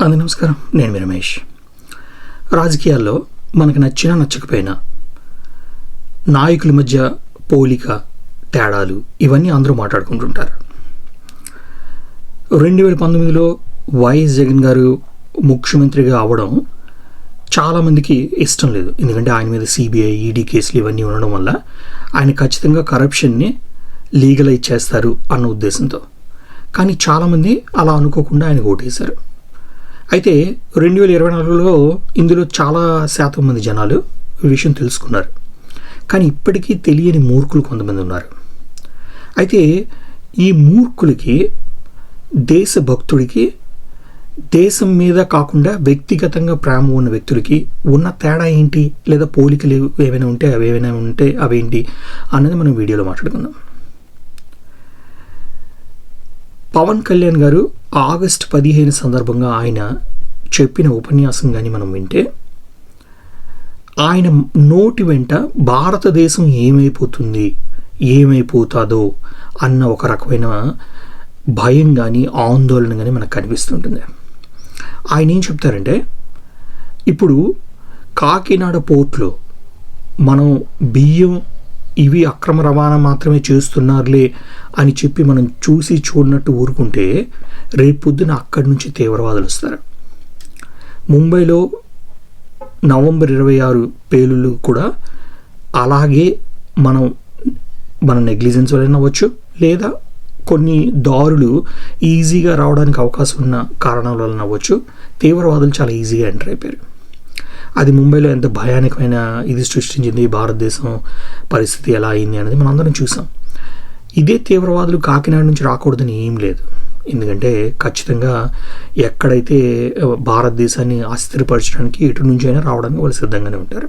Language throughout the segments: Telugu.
అంది నమస్కారం. నేను మీ రమేష్. రాజకీయాల్లో మనకు నచ్చినా నచ్చకపోయినా నాయకుల మధ్య పోలిక తేడాలు ఇవన్నీ అందరూ మాట్లాడుకుంటుంటారు. రెండు వేల పంతొమ్మిదిలో వైఎస్ జగన్ గారు ముఖ్యమంత్రిగా అవడం చాలామందికి ఇష్టం లేదు. ఎందుకంటే ఆయన మీద సిబిఐ ఈడీ కేసులు ఇవన్నీ ఉండడం వల్ల ఆయన ఖచ్చితంగా కరప్షన్ని లీగలైజ్ చేస్తారు అన్న ఉద్దేశంతో. కానీ చాలామంది అలా అనుకోకుండా ఆయన ఓటేశారు. అయితే రెండు వేల ఇరవై నాలుగులో ఇందులో చాలా శాతం మంది జనాలు విషయం తెలుసుకున్నారు. కానీ ఇప్పటికీ తెలియని మూర్ఖులు కొంతమంది ఉన్నారు. అయితే ఈ మూర్ఖులకి దేశభక్తుడికి దేశం మీద కాకుండా వ్యక్తిగతంగా ప్రేమ ఉన్న వ్యక్తులకి ఉన్న తేడా ఏంటి? లేదా పోలికలు ఏమైనా ఉంటే అవి ఏమైనా ఉంటే అవేంటి? అన్నది మనం వీడియోలో మాట్లాడుకుందాం. పవన్ కళ్యాణ్ గారు ఆగస్ట్ పదిహేను సందర్భంగా ఆయన చెప్పిన ఉపన్యాసం కానీ మనం వింటే ఆయన నోటి వెంట భారతదేశం ఏమైపోతుంది ఏమైపోతుందో అన్న ఒక రకమైన భయం కానీ ఆందోళన కానీ మనకు కనిపిస్తుంటుంది. ఆయన ఏం చెప్తారంటే ఇప్పుడు కాకినాడ పోర్ట్లో మనం బియ్యం ఇవి అక్రమ రవాణా మాత్రమే చేస్తున్నారులే అని చెప్పి మనం చూసి చూడనట్టు ఊరుకుంటే రేపు పొద్దున అక్కడి నుంచి తీవ్రవాదులు వస్తారు. ముంబైలో నవంబర్ ఇరవై ఆరు పేలులు కూడా అలాగే మనం మన నెగ్లిజెన్స్ వల్ల అవ్వచ్చు లేదా కొన్ని దారులు ఈజీగా రావడానికి అవకాశం ఉన్న కారణాల వలన అవ్వచ్చు. తీవ్రవాదులు చాలా ఈజీగా ఎంటర్ అయిపోయారు. అది ముంబైలో ఎంత భయానకమైన ఇది సృష్టించింది భారతదేశం పరిస్థితి ఎలా అయింది అనేది మనం అందరం చూసాం. ఇదే తీవ్రవాదులు కాకినాడ నుంచి రాకూడదని ఏం లేదు. ఎందుకంటే ఖచ్చితంగా ఎక్కడైతే భారతదేశాన్ని అస్థిరపరచడానికి ఎటు నుంచి అయినా రావడానికి వాళ్ళు సిద్ధంగానే ఉంటారు.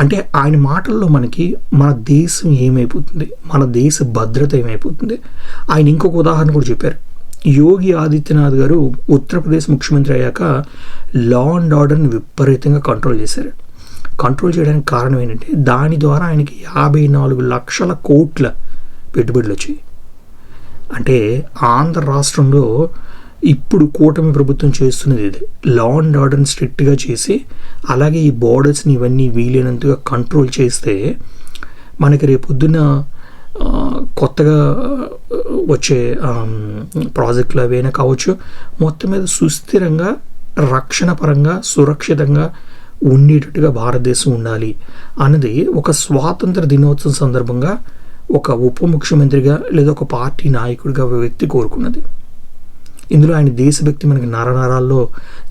అంటే ఆయన మాటల్లో మనకి మన దేశం ఏమైపోతుంది మన దేశ భద్రత ఏమైపోతుంది. ఆయన ఇంకొక ఉదాహరణ కూడా చెప్పారు. యోగి ఆదిత్యనాథ్ గారు ఉత్తరప్రదేశ్ ముఖ్యమంత్రి అయ్యాక లా అండ్ ఆర్డర్ని విపరీతంగా కంట్రోల్ చేశారు. కంట్రోల్ చేయడానికి కారణం ఏంటంటే దాని ద్వారా ఆయనకి యాభై నాలుగు లక్షల కోట్ల పెట్టుబడులు వచ్చాయి. అంటే ఆంధ్ర రాష్ట్రంలో ఇప్పుడు కూటమి ప్రభుత్వం చేస్తున్నది ఇది. లా అండ్ ఆర్డర్ని స్ట్రిక్ట్గా చేసి అలాగే ఈ బోర్డర్స్ని ఇవన్నీ వీలైనంతగా కంట్రోల్ చేస్తే మనకి రేపొద్దున కొత్తగా వచ్చే ప్రాజెక్టులు అవైనా కావచ్చు మొత్తం మీద సుస్థిరంగా రక్షణ పరంగా సురక్షితంగా ఉండేటట్టుగా భారతదేశం ఉండాలి అన్నది ఒక స్వాతంత్ర దినోత్సవం సందర్భంగా ఒక ఉప ముఖ్యమంత్రిగా లేదా ఒక పార్టీ నాయకుడిగా ఒక వ్యక్తి కోరుకున్నది. ఇందులో ఆయన దేశభక్తి మనకి నరనరాల్లో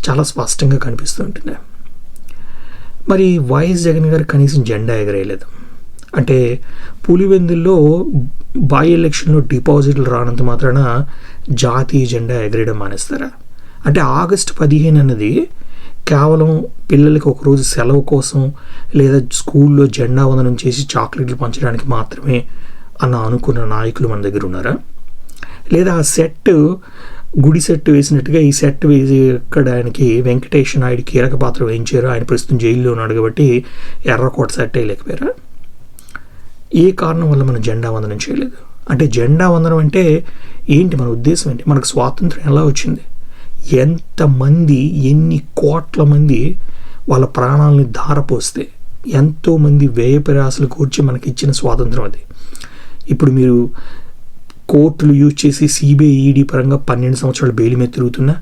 చాలా స్పష్టంగా కనిపిస్తూ ఉంటుంది మరి వైఎస్ జగన్ గారు కనీసం జెండా ఎగరేయలేదు. అంటే పులివెందుల్లో బై ఎలక్షన్లో డిపాజిట్లు రానంత మాత్రాన జాతీయ జెండా ఎగరేయడం మానేస్తారా? అంటే ఆగస్టు పదిహేను అన్నది కేవలం పిల్లలకి ఒకరోజు సెలవు కోసం లేదా స్కూల్లో జెండా వందనం చేసి చాక్లెట్లు పంచడానికి మాత్రమే అన్న అనుకున్న నాయకులు మన దగ్గర ఉన్నారా? లేదా ఆ సెట్ గుడి సెట్ వేసినట్టుగా ఈ సెట్ వేసి ఎక్కడానికి ఆయనకి వెంకటేష్ నాయుడు కీలక పాత్ర వహించారు ఆయన ప్రస్తుతం జైల్లో ఉన్నాడు కాబట్టి ఎర్రకోట సెట్ వేయలేకపోయారా? ఏ కారణం వల్ల మనం జెండా వందనం చేయలేదు? అంటే జెండా వందనం అంటే ఏంటి? మన ఉద్దేశం ఏంటి? మనకు స్వాతంత్రం ఎలా వచ్చింది? ఎంతమంది ఎన్ని కోట్ల మంది వాళ్ళ ప్రాణాలని ధారపోస్తే ఎంతోమంది వ్యయపరాశలు కూర్చి మనకి ఇచ్చిన స్వాతంత్రం అది. ఇప్పుడు మీరు కోర్టులు యూజ్ చేసి సిబిఐ ఈడీ పరంగా పన్నెండు సంవత్సరాలు బెయిల్ మీద తిరుగుతున్నా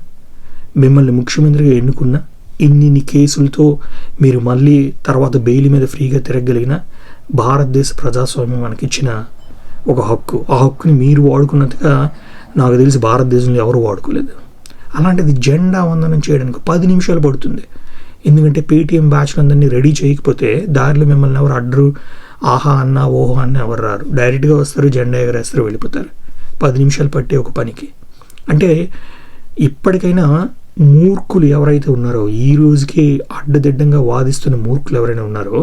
మిమ్మల్ని ముఖ్యమంత్రిగా ఎన్నుకున్నా ఇన్నిన్ని కేసులతో మీరు మళ్ళీ తర్వాత బెయిల్ మీద ఫ్రీగా తిరగలిగిన భారతదేశ ప్రజాస్వామ్యం మనకిచ్చిన ఒక హక్కు. ఆ హక్కుని మీరు వాడుకున్నంతగా నాకు తెలిసి భారతదేశంలో ఎవరు వాడుకోలేదు. అలాంటిది జెండా వందనం చేయడానికి పది నిమిషాలు పడుతుంది. ఎందుకంటే పేటీఎం బ్యాచ్లు అందరినీ రెడీ చేయకపోతే దారిలో మిమ్మల్ని ఎవరు అడ్డరు ఆహా అన్న ఓహో అన్న ఎవరు రారు. డైరెక్ట్గా వస్తారు జెండా ఎగరేస్తారు వెళ్ళిపోతారు. పది నిమిషాలు పట్టే ఒక పనికి. అంటే ఇప్పటికైనా మూర్ఖులు ఎవరైతే ఉన్నారో ఈ రోజుకి అడ్డదిడ్డంగా వాదిస్తున్న మూర్ఖులు ఎవరైనా ఉన్నారో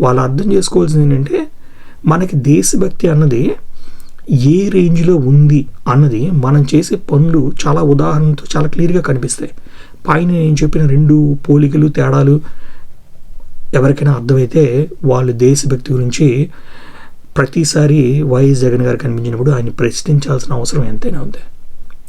వాళ్ళు అర్థం చేసుకోవాల్సింది ఏంటంటే మనకి దేశభక్తి అన్నది ఏ రేంజ్లో ఉంది అన్నది మనం చేసే పనులు చాలా ఉదాహరణతో చాలా క్లియర్గా కనిపిస్తాయి. పైన నేను చెప్పిన రెండు పోలికలు తేడాలు ఎవరికైనా అర్థమైతే వాళ్ళు దేశభక్తి గురించి ప్రతిసారి వైఎస్ జగన్ గారు కనిపించినప్పుడు ఆయన ప్రశ్నించాల్సిన అవసరం ఎంతైనా ఉంది.